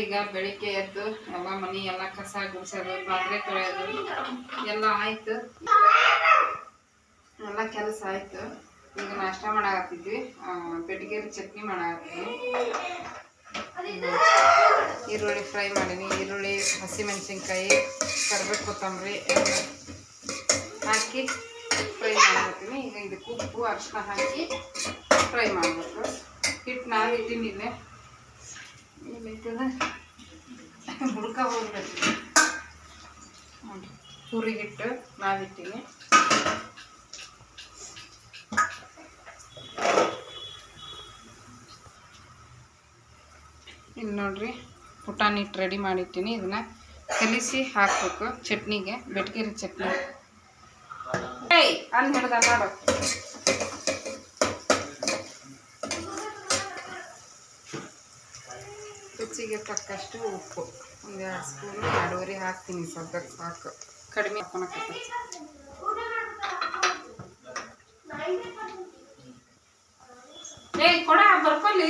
ಈಗ ಬೆಳಿಗ್ಗೆ ಎದ್ದು ಎಲ್ಲ ಮನಿ ಎಲ್ಲ ಕಸ ಗುಡಿಸೋದು ಪಾತ್ರೆ ತೊಳೆಯೋದು. ಎಲ್ಲ ಆಯ್ತು. ಎಲ್ಲ ಕೆಲಸ ಆಯ್ತು. ಈಗ ನಾಷ್ಟ ಮಾಡಾಕತ್ತಿದ್ವಿ. ಬೆಡ್ಗೇರಿ ಚಟ್ನಿ ಮಾಡಾಕತ್ತಿದ್ವಿ ಈರುಳ್ಳಿ ಫ್ರೈ ಮಾಡೀನಿ. ಈರುಳ್ಳಿ, ಹಸಿಮೆಣಸಿನ್ಕಾಯಿ, ಕರ್ಬೇವು ಕೊತ್ತಂಬರಿ ಹಾಕಿ ಫ್ರೈ ಮಾಡ್ತೀನಿ ಈಗ ಇದಕ್ಕೆ ಉಪ್ಪು ಅರಿಶಿನ ಹಾಕಿ ಫ್ರೈ ಮಾಡಬೇಕು. ಹಿಟ್ಟು ನಾನು ಇಟ್ಟಿನಿಲ್ಲೇ ಏನೈತದ ಹುಡ್ಕ ಹೋಗ್ಬೇಕು ಹುರಿಗಿಟ್ಟು ನಾವಿಟ್ಟಿನಿ ಇಲ್ಲಿ ನೋಡ್ರಿ, ಪುಟಾಣಿ ಇಟ್ಟು ರೆಡಿ ಮಾಡಿರ್ತೀನಿ. ಇದನ್ನ ಕಲಿಸಿ ಹಾಕ್ಬೇಕು. ಚಟ್ನಿಗೆ, ಬೆಟ್ಗಿರಿ ಚಟ್ನಿ. ಏಯ್ ಅಂದ್ ಹಿಡ್ದ ಮಾಡು ರುಚಿಗೆ ತಕ್ಕಷ್ಟು ಉಪ್ಪು. ಒಂದು ಎರಡು ಸ್ಪೂನು ಎರಡೂವರೆ ಹಾಕ್ತೀನಿ ಸದ್ಯಕ್ಕೆ ಸಾಕು. ಕಡಿಮೆ ಹಾಕೊಳಕ್ಕೆ ಏಯ್ ಕೊಡ ಬರ್ಕೊಳ್ಳಿ.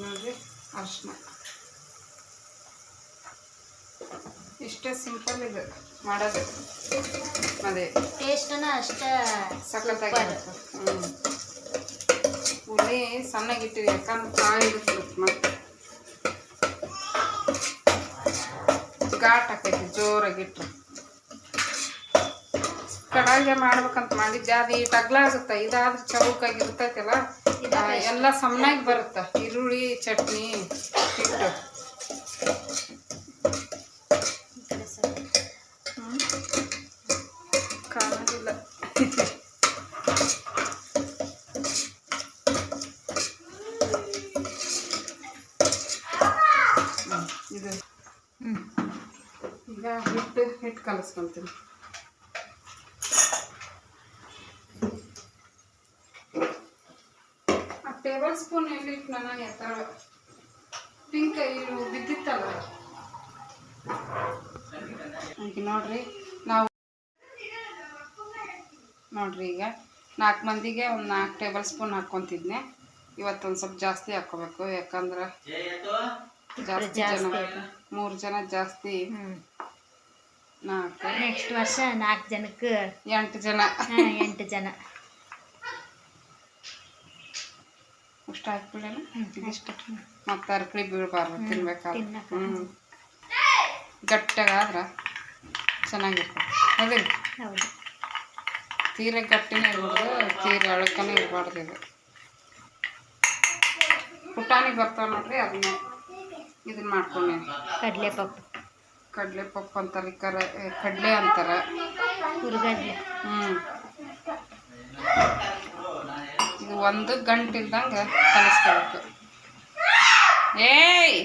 ನೋಡ್ರಿ ಅರ್ಶಿನ ಇಷ್ಟೇ ಸಿಂಪಲ್ ಇದು. ಮಾಡೋದು. ಅದೇ. ಟೇಸ್ಟನ ಅಷ್ಟೇ ಸಖತ್ತಾಗಿರುತ್ತೆ ಹ್ಞೂ ಉಳ್ಳಿ ಸಣ್ಣಗಿಟ್ಟಿರಿ ಯಾಕಂದ್ರೆ ಕಾಯಿ ಇರುತ್ತೆ ಮತ್ತೆ ಘಾಟ್ ಆಕೈತಿ ಜೋರಾಗಿಟ್ರು. ಕಡಾಯಿಗೆ ಮಾಡ್ಬೇಕಂತ ಮಾಡಿದ್ದೆ ಅದು ಈ ಟಗ್ಲ ಆಗುತ್ತೆ ಇದಾದ್ರೆ ಚೌಕಾಗಿ ಇರ್ತೈತಲ್ಲ ಎಲ್ಲ ಸಮನಾಗಿ ಬರುತ್ತೆ ಈರುಳ್ಳಿ ಚಟ್ನಿ ಹಿಟ್ಟು ಹ್ಮ್. ಕಾಣೋದಿಲ್ಲ ಹ್ಮ್, ಇದು ಹ್ಮ್ ಈಗ ಹಿಟ್ಟು ಹಿಟ್ಟು ಕಲಿಸ್ಕೊಂತೀನಿ ಆ ಟೇಬಲ್ ಸ್ಪೂನ್ ಎಣ್ಣೆ ಇಟ್ಟು ನಾನು ಎತ್ತಾಳ ಪಿಂಕ್ ಇದು ಬಿದ್ದಿತ್ತಲ್ಲ ನೋಡ್ರಿ ನಾವು ನೋಡ್ರಿ ಈಗ ನಾಲ್ಕು ಮಂದಿಗೆ ಒಂದು ನಾಲ್ಕು ಟೇಬಲ್ ಸ್ಪೂನ್ ಹಾಕ್ಕೊತಿದ್ನೆ ಇವತ್ತೊಂದು ಸ್ವಲ್ಪ ಜಾಸ್ತಿ ಹಾಕ್ಕೋಬೇಕು ಯಾಕಂದ್ರೆ ಜಾಸ್ತಿ ಜನ. ಮೂರು ಜನ ಜಾಸ್ತಿ ನಾಲ್ಕು. ನೆಕ್ಸ್ಟ್ ವರ್ಷ ನಾಲ್ಕು ಜನಕ್ಕೆ ಎಂಟು ಜನ. ಎಂಟು ಜನ. ಇಷ್ಟ ಹಾಕ್ಬಿಡೋಣ ಹ್ಮ್, ಇದಿಷ್ಟು. ಮತ್ತೆ ಅರ್ಕಳಿ ಬೀಳಬಾರ್ದು ತಿನ್ಬೇಕಾದ್ರೆ. ಹ್ಞೂ ಗಟ್ಟಿಗಾದ್ರೆ ಚೆನ್ನಾಗಿರ್ತದೆ ಅದೇ ಹೌದು. ತೀರ ಗಟ್ಟಿನೇ ಇರ್ಬಾರ್ದು ತೀರ ಅಳಕನೇ ಇರಬಾರ್ದು ಇದು. ಪುಟಾಣಿ ಬರ್ತಾವ ನೋಡ್ರಿ ಅದನ್ನ ಇದನ್ನ ಮಾಡ್ಕೊಂಡೆ ಕಡಲೆ ಪಪ್ಪು ಕಡಲೆ ಪಪ್ಪು ಅಂತಾರೆ ಕರ ಕಡಲೆ ಅಂತಾರೆ. ಹುರ್ಗಡ್ಲೆ. ಹ್ಞೂ ಇದು ಒಂದು ಗಂಟಿಲ್ದಂಗೆ ಕಲಿಸ್ಕೋಬೇಕು. ಏಯ್!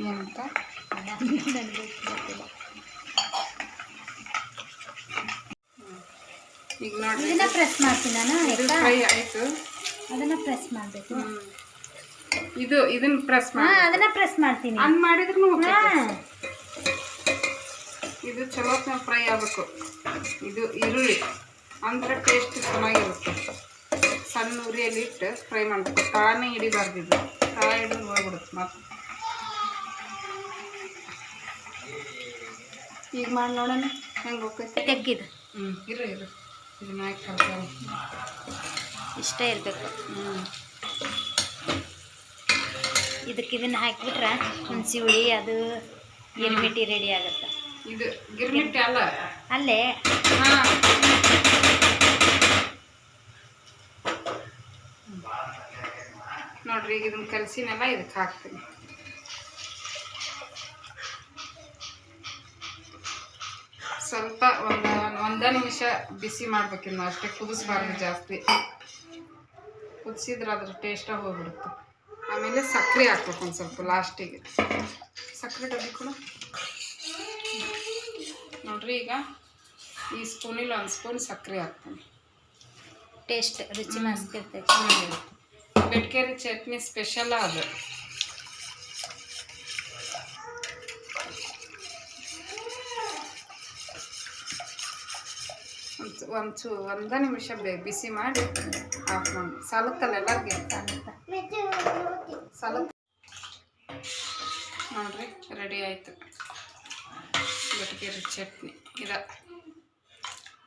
ಏನಂತ ನನಗೆ ಗೊತ್ತಿಲ್ಲ. ಈಗ ನೋಡಿ ಇದನ್ನ ಪ್ರೆಸ್ ಮಾಡ್ತೀನಿ ನಾನು ಇದು ಫ್ರೈ ಆಯಿತು. ಅದನ್ನ ಪ್ರೆಸ್ ಮಾಡಬೇಕು. ಇದು ಇದನ್ನ ಪ್ರೆಸ್ ಮಾಡಿ ಅದನ್ನ ಪ್ರೆಸ್ ಮಾಡ್ತೀನಿ. ಹಂಗ್ ಮಾಡಿದ್ರು ಇದು ಚಲೋ ಫ್ರೈ ಆಗ್ಬೇಕು. ಇದು ಈರುಳ್ಳಿ. ಅಂದ್ರೆ ಟೇಸ್ಟ್ ಚೆನ್ನಾಗಿರುತ್ತೆ. ಸಣ್ಣ ಉರಿಯಲ್ಲಿ ಇಟ್ಟು ಫ್ರೈ ಮಾಡಬೇಕು. ತಾನೇ ಹಿಡಿಬಾರ್ದು ಇದು. ತಾ ಹಿಡಿದು ಹೋಗ್ಬಿಡುತ್ತೆ ಮತ್ತೆ ಈಗ ಮಾಡಿ ನೋಡೋಣ. ಹೆಂಗೆ ಹೋಗ್ತೈತೆ? ತೆಗ್ಗಿದ. ಹ್ಞೂ ಇರು ಇರು. ಇದನ್ನ ಹಾಕಿ ಕಲ್ತಾನೆ ಇಷ್ಟ ಇರಬೇಕು. ಹ್ಞೂ ಇದಕ್ಕೆ ಇದನ್ನು ಹಾಕಿಬಿಟ್ರೆ ಹುಣಸಿ ಹುಳಿ ಅದು ಗಿರ್ಮಿಟಿ ರೆಡಿ ಆಗುತ್ತೆ. ಇದು ಗಿರ್ಮಿಟ್ಟಿ ಅಲ್ಲ? ಅಲ್ಲೇ. ಹಾಂ. ನೋಡ್ರಿ ಈಗ ಇದನ್ನ ಕಲಸಿನೆಲ್ಲ ಇದಕ್ಕೆ ಹಾಕ್ತೀನಿ. ಸ್ವಲ್ಪ ಒಂದು ಒಂದೇ ನಿಮಿಷ ಬಿಸಿ ಮಾಡ್ಬೇಕಿನ್ನು ಅಷ್ಟೇ ಕುದಿಸ್ಬಾರ್ದು ಜಾಸ್ತಿ. ಕುದಿಸಿದ್ರೆ ಅದ್ರ ಟೇಸ್ಟ ಹೋಗ್ಬಿಡುತ್ತೆ. ಆಮೇಲೆ ಸಕ್ಕರೆ ಹಾಕ್ಬೇಕು ಒಂದು ಸ್ವಲ್ಪ ಲಾಸ್ಟಿಗೆ. ಸಕ್ಕರೆ ಡಬ್ಬಿ ಕೂಡ. ನೋಡ್ರಿ ಈಗ ಈ ಸ್ಪೂನಿಲ್ಲಿ ಒಂದು ಸ್ಪೂನ್ ಸಕ್ಕರೆ ಹಾಕ್ತೀನಿ. ಟೇಸ್ಟ್ ರುಚಿ ಮಸ್ತ್ ಇರ್ತೈತಿ. ಬೆಟ್ಕೇರಿ ಚಟ್ನಿ ಸ್ಪೆಷಲ್ ಅದು. ಒಂದ್- ಚೂ ಒಂದು ನಿಮಿಷ ಬೇ ಬಿಸಿ ಮಾಡಿ ಆಫ್ ಮಾಡಿ ಸಾಲುತ್ತಲ್ಲ ಎಲ್ಲರಿಗೆ ಸಾಲು ನೋಡ್ರಿ ರೆಡಿ ಆಯಿತು. ಗಟ್ಟಿಗೆ ಚಟ್ನಿ. ಇದ.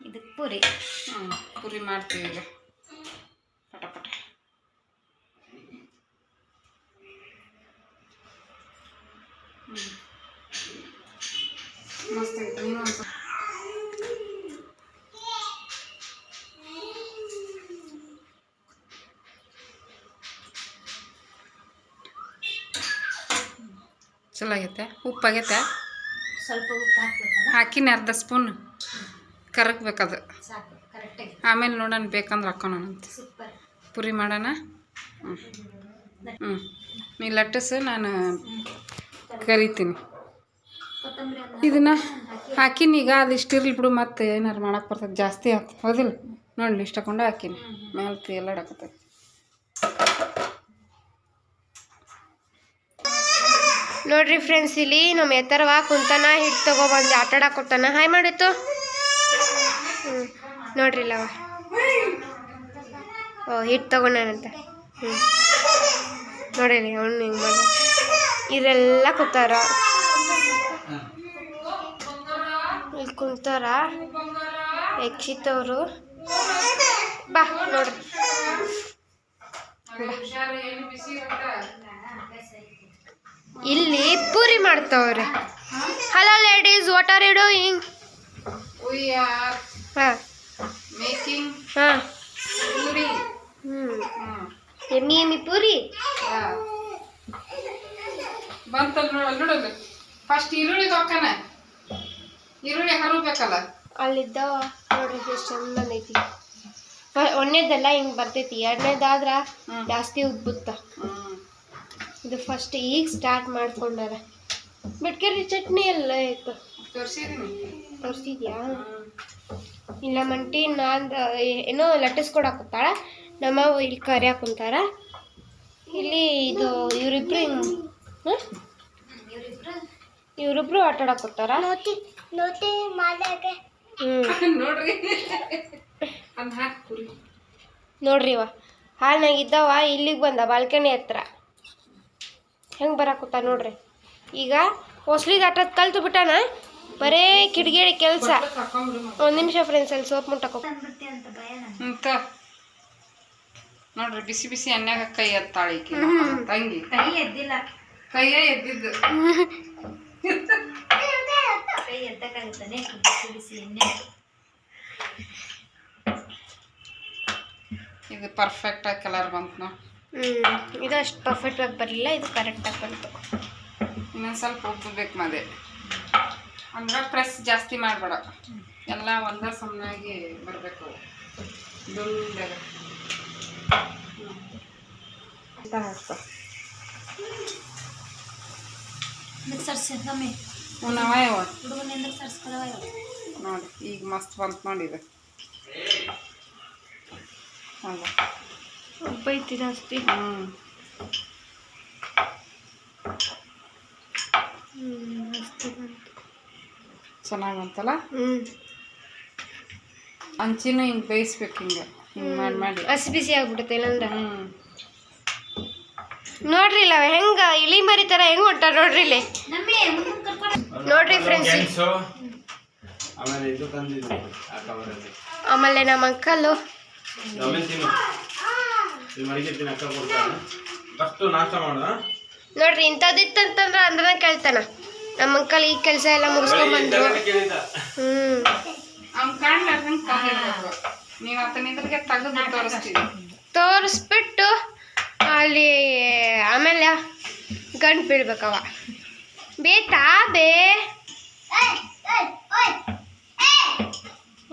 ಇದಕ್ಕೆ ಪೂರಿ. ಹ್ಞೂ ಪುರಿ ಮಾಡ್ತೀವಿ ಈಗ ಚಲೋ ಆಗೈತೆ ಉಪ್ಪಾಗೈತೆ. ಸ್ವಲ್ಪ ಹಾಕಿನ ಅರ್ಧ ಸ್ಪೂನ್. ಕರಗ್ಬೇಕದು. ಆಮೇಲೆ ನೋಡೋಣ ಬೇಕಂದ್ರೆ ಹಾಕೋಣಂತೆ ಪುರಿ ಮಾಡೋಣ? ಹ್ಞೂ ಹ್ಞೂ ನೀ ಲಟ್ಟಸು ನಾನು ಕರಿತೀನಿ. ಇದನ್ನ ಹಾಕಿನಿ ಈಗ ಅದು ಇರಲಿ ಬಿಡು ಮತ್ತೆ ಏನಾರು ಮಾಡೋಕೆ ಬರ್ತದೆ ಜಾಸ್ತಿ ಆಯ್ತು ಹೌದಿಲ್ಲ? ನೋಡಿ ಇಷ್ಟ ಹಾಕೊಂಡು ಹಾಕಿನಿ ಮೇಲೆ ಎಲ್ಲ ಹಾಕತ್ತೈತಿ ನೋಡ್ರಿ ಫ್ರೆಂಡ್ಸ್ ಇಲ್ಲಿ ನಮ್ಮ ಎತ್ತರವ ಕುಂತನ ಹಿಟ್ಟು ತಗೊಬಂದು ಆಟ ಆಡಕ್ ಕೊಟ್ಟಾನ. ಹಾಯ್ ಮಾಡಿತ್ತು ಹ್ಞೂ ನೋಡ್ರಿ ಲವ. ಓ ಹಿಟ್ಟು ತಗೊಂಡಾನಂತ ಹ್ಞೂ ನೋಡ್ರಿ ಅವ್ನು ಹಿಂಗೆ ಮಾಡ ಇದೆಲ್ಲ ಕೂತಾರ. ಇಲ್ಲಿ ಕುಂತಾರ ಯಕ್ಷಿತ್ ಅವರು. ಬಾ, ನೋಡ್ರಿ. ಇಲ್ಲಿ ಪೂರಿ ಮಾಡ್ತಾವ್ರೆ. Hello ladies what are you doing ಹಾಂ. ಹಾಂ. ಎಮ್ಮಿ ಎಮ್ಮಿ ಪೂರಿ? ಬಂತಲ್ಲ ನೋಡಲ್ಲ ಫಸ್ಟ್ ಈರುಳ್ಳಿ ಹಾಕನ ಈರುಳ್ಳಿ ಹರಬೇಕಲ್ಲ ಅಲ್ಲಿದ್ದ ನೋಡ್ರಿ ಎಷ್ಟು ಚಂದ ಐತಿ. ಒಂದನೇದೆಲ್ಲ ಹಿಂಗೆ ಬರ್ತೈತಿ. ಎರಡನೇದಾದ್ರ ಜಾಸ್ತಿ ಉಬ್ಬುತ್ತ ಇದು ಫಸ್ಟ್ ಈಗ ಸ್ಟಾರ್ಟ್ ಮಾಡ್ಕೊಂಡಾರ. ಬಿಟ್ಕೇರಿ ಚಟ್ನಿ ಎಲ್ಲ ಇತ್ತು ತೋರಿಸಿದ್ಯಾ? ಇಲ್ಲ ಮಂಟಿ ನಾನ್ ಏನೋ ಲಟ್ಟಿಸ್ಕೊಡಾಕತ್ತಾಳ ನಮ್ಮ ಇಲ್ಲಿ ಕರಿಯಾಕ ಕುಂತಾರ. ಇಲ್ಲಿ ಇದು ಇವರಿಬ್ರು ಹಿಂಗ್ ಇವ್ರಿಬ್ರು ಆಟ ಆಡಕ್ ಕೂತಾರ. ಹ್ಮ್. ನೋಡ್ರಿ ಇವ. ಹಾಲ್ನಾಗ ಇದ್ದವ ಇಲ್ಲಿಗೆ ಬಂದ ಬಾಲ್ಕನಿ ಹತ್ರ. ಹೆಂಗೆ ಬರಾಕುತ್ತ ನೋಡ್ರಿ. ಈಗ ಹೊಸ್ಲಿದ ಆಟದ ಕಲ್ತು ಬಿಟ್ಟಾನ ಬರೇ ಕಿಡಿಗೇಡಿ ಕೆಲಸ. ಒಂದು ನಿಮಿಷ ಫ್ರೆಂಡ್ಸ್ ಅಲ್ಲಿ ಸೋಪ್ ಅಂತ. ನೋಡ್ರಿ ಬಿಸಿ ಬಿಸಿ ಅನ್ಯಾಗ ಕೈ ಎತ್ತಾಳೆ ತಂಗಿ. ಕೈ ಎದ್ದಿಲ್ಲ. ಕೈಯೇ ಎದ್ದಿದ್ದು. ಕೈ ಎದ್ದಕ್ಕಾಗುತ್ತಾನೆ ಬಿಸಿ ಬಿಸಿ ಎಣ್ಣೆ. ಇದು ಪರ್ಫೆಕ್ಟ್ ಆಗಿ ಕಲರ್ ಬಂತು ನಾವು ಇದು ಅಷ್ಟು ಪರ್ಫೆಕ್ಟ್ ಆಗಿ ಬರಲಿಲ್ಲ ಇದು ಕರೆಕ್ಟಾಗಿ ಬಂತು. ಇನ್ನೊಂದು ಸ್ವಲ್ಪ ಉಪ್ಪು ಬೇಕು ಮದೆ. ಅಂದ್ರೆ ಪ್ರೆಸ್ ಜಾಸ್ತಿ ಮಾಡಬೇಡ. ಎಲ್ಲ ಒಂದೇ ಸಮನಾಗಿ ಬರಬೇಕು. ನೋಡಿ ಈಗ ಮಸ್ತ್ ಬಂತು ಮಾಡಿದೆ ಹೌದ ಉಬ್ಬೈತಿ ಜಾಸ್ತಿ ಅಷ್ಟೇ. ಹಾ. ಚೆನ್ನಾಗಿ ಬಂತಲ್ಲ? ಹ್ಞೂ ಅಂಚಿನ ಹಿಂಗೆ ಬೇಯಿಸ್ಬೇಕು ಹಿಂಗೆ ಹಿಂಗೆ ಮಾಡಿ ಮಾಡಿ. ಹಸಿ ಬಿಸಿ ಆಗ್ಬಿಡುತ್ತೆ ಇಲ್ಲಂದ್ರೆ ಹ್ಞೂ ನೋಡ್ರಿ ಇಲ್ಲ ಹೆಂಗ ಇಲಿ ಮರಿ ತರ ಹೆಂಗ ಹೊಂಟ ನೋಡ್ರಿ ಇಲ್ಲಿ. ನಮ್ಮಿ ನೋಡ್ರಿ ಫ್ರೆಂಡ್ಸ್ ಆಮೇಲೆ ಇದು ತಂದಿದ್ವಿ ಆ ಕವರಲ್ಲಿ ಆಮೇಲೆ ನಮ್ಮ ಅಂಕಲ್ಲು ಅಕ್ಕ ಕೊಡ್ತಾನೆ ಫಸ್ಟು ನಾಷ್ಟ? ನೋಡ್ರಿ ಇಂಥದ್ದಿತ್ತಂತಂದ್ರೆ ಅಂದ್ರ ಕೇಳ್ತಾನ. ನಮ್ಮ ಅಂಕಲ್ ಈ ಕೆಲಸ ಎಲ್ಲ ಮುಗಿಸ್ಕೊಂಡ್ ಬಂದ್ರು. ಹ್ಮ್. ತೋರಿಸ್ಬಿಟ್ಟು ಅಲ್ಲಿ ಆಮೇಲೆ ಗಂಟು ಬೀಳ್ಬೇಕವ ಬೇತಾ ಬೇ.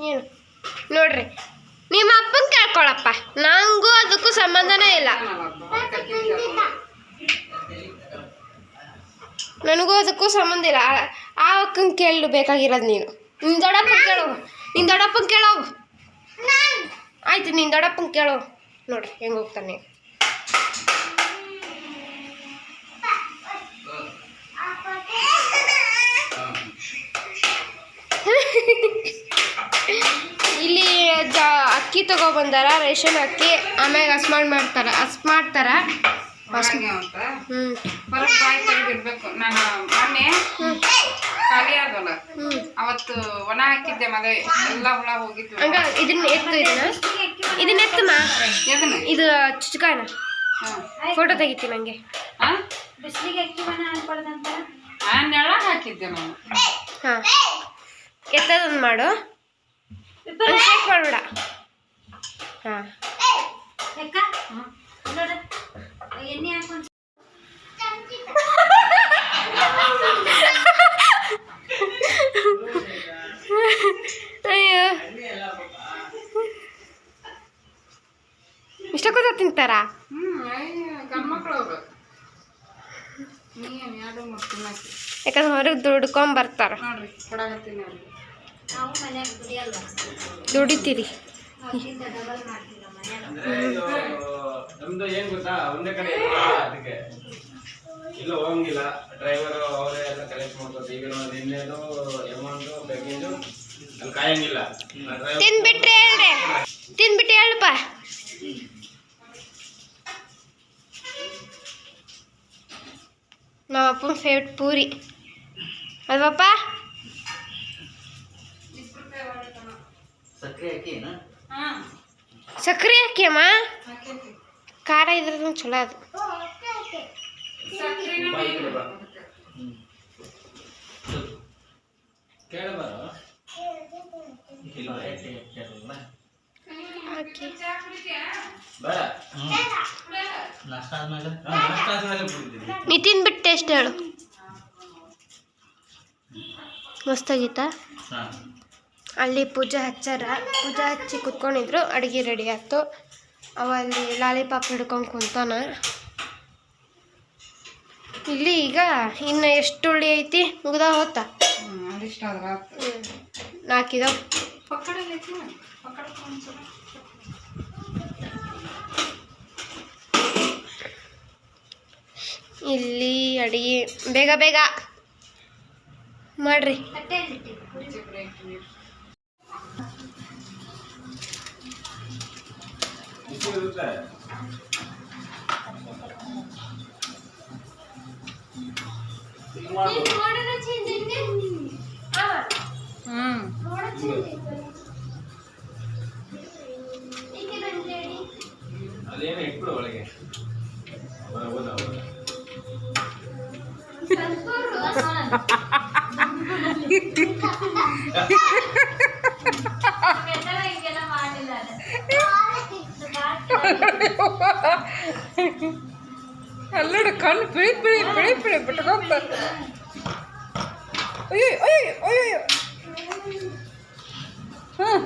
ಏನು? ನೋಡ್ರಿ ನಿಮ್ಮ ಅಪ್ಪನ ಕೇಳ್ಕೊಳಪ್ಪ. ನಂಗೂ ಅದಕ್ಕೂ ಸಂಬಂಧನೇ ಇಲ್ಲ. ನನಗೂ ಅದಕ್ಕೂ ಸಂಬಂಧ ಇಲ್ಲ. ಆ- ಅಕ್ಕನ ಕೇಳಲು ಬೇಕಾಗಿರೋದು ನೀನು. ನಿನ್ನ ದೊಡ್ಡಪ್ಪನ ಕೇಳೋ. ನಿನ್ನ ದೊಡ್ಡಪ್ಪನ ಕೇಳೋ. ಆಯ್ತು ನಿನ್ನ ದೊಡ್ಡಪ್ಪನ ಕೇಳೋ. ನೋಡ್ರಿ ಹೆಂಗೆ ಹೋಗ್ತಾನೆ. ಅಕ್ಕಿ ತಗೊಬಂದಾರ ರೇಷನ್ ಅಕ್ಕಿ ಆಮ್ಯಾಗ ಹಸ್ಮಾಡ್ ಮಾಡ್ತಾರ ಹಸ್ ಮಾಡ್ತಾರ. ಅವತ್ತು ಒಣ ಹಾಕಿದ್ದೆ ಮಗ ಎಲ್ಲ ಹುಳ ಹೋಗಿತ್ತು ಹಂಗ ಇದನ್ನ ಎತ್ತು ಇದನ್ನ? ಇದನ್ನ ಎತ್ತಮ್ಮ ಇದು ಚುಚ್ಕಾನ ಹಾಂ. ಫೋಟೋ ತೆಗಿತೀನಿ ನಂಗೆ. ಹಾಂ ಬಿಸಿಲಿಗೆ ಅಕ್ಕಿ ಮನ ಅನ್ಕೊಳ್ದಂತ ಆ ನೆಳ್ಳಾಗ ಹಾಕಿದ್ದೆ ನಾನು. ಹಾಂ. ಎತ್ತದೊಂದು ಮಾಡು. ಶೇಕ್ ಮಾಡಬೇಡ ಹಾಂ. ಯಾಕ ನೋಡ. ಎಣ್ಣೆ ಹಾಕೊಂಡ್ ಅಯ್ಯೋ. ಇಷ್ಟಕ್ಕೋತ ತಿಂತಾರ? ಯಾಕಂದ್ರೆ ಹೊರಗೆ ದುಡ್ಕೊಂಡ್ ಬರ್ತಾರ. ದುಡಿತೀರಿ. ನಮ್ದು ಏನ್ ಗೊತ್ತಾ ಒಂದೇ ಕಡೆ ಅದಕ್ಕೆ. ಇಲ್ಲ ಹೋಗಂಗಿಲ್ಲ. ಡ್ರೈವರ್ ಅವರೇ ಎಲ್ಲ ಕಲೆಕ್ಟ್ ಮಾಡ್ಕೊತಾರೆ ಈಗ ನೋಡಿ ನಿನ್ನೆದು ಅಮೌಂಟು ಪ್ಯಾಕೇಜು ಅಲ್ಲಿ ಕಾಯಂಗಿಲ್ಲ. ತಿಂದ್ಬಿಟ್ರೆ ಹೇಳ್ರಿ ತಿನ್ಬಿಟ್ಟು ಹೇಳಪ್ಪ. ನಮ್ಮ ಅಪ್ಪನ ಫೇವ್ರೆಟ್ ಪೂರಿ. ಅಲ್ವಪ್ಪ? ಬೇಡ. ಹಾಕಿಯಮ್ಮ? ಖಾರ ಇದ್ರದ್ದು ಚಲೋ ಅದು. ನಿತಿನ್ ಬಿಟ್ಟು ಟೇಸ್ಟ್ ಹೇಳು. ಮಸ್ತಾಗಿತ್ತಾ? ಹಾ. ಅಲ್ಲಿ ಪೂಜೆ ಹಚ್ಚಾರ. ಪೂಜೆ ಹಚ್ಚಿ ಕುತ್ಕೊಂಡಿದ್ರು. ಅಡುಗೆ ರೆಡಿ ಆಯ್ತು. ಅವ ಅಲ್ಲಿ ಲಾಲಿಪಾಪ್ ಹಿಡ್ಕೊಂಡು ಕುಂತಾನ. ಇಲ್ಲಿ ಈಗ ಇನ್ನು ಎಷ್ಟು ಉಳ್ಳಿ ಐತಿ? ಮುಗ್ದ ಹೋತ? ನಾಲ್ಕಿದಾವ್ ಇಲ್ಲಿ ಅಡಿಗೆ ಬೇಗ ಬೇಗ. ಮಾಡ್ರಿ. ತಟ್ಟೆಯಲ್ಲಿ ಇಟ್ಟಿದ್ದು ಪುರಿ ಚಿಬ್ರೆ ಹಾಕ್ತೀನಿ. ಅಲ್ಲೋಡು ಕಣ್ಣು ಬಿಳಿ ಬಿಳಿ ಬಿಳಿ ಬಿಳಿ ಬಿಟ್ಕೊಂತ ಅಯ್ಯೋ ಅಯ್ಯೋ ಅಯ್ಯೋ ಹ್ಮ್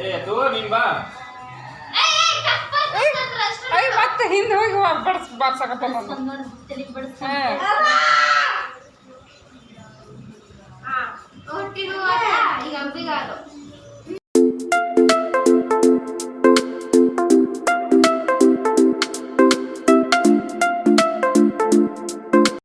ಏ ತೋ ನೀನ್ ಬಾ ಅಯ್ಯ ಮತ್ತೆ ಹಿಂದೆ ಹೋಗಿ ಬಡ್ಸ್ ಬಾರ್ಸಕತ್ತ ನಾನು ಹಾ ಈಗ ಅಂಬಿಗ ಅದು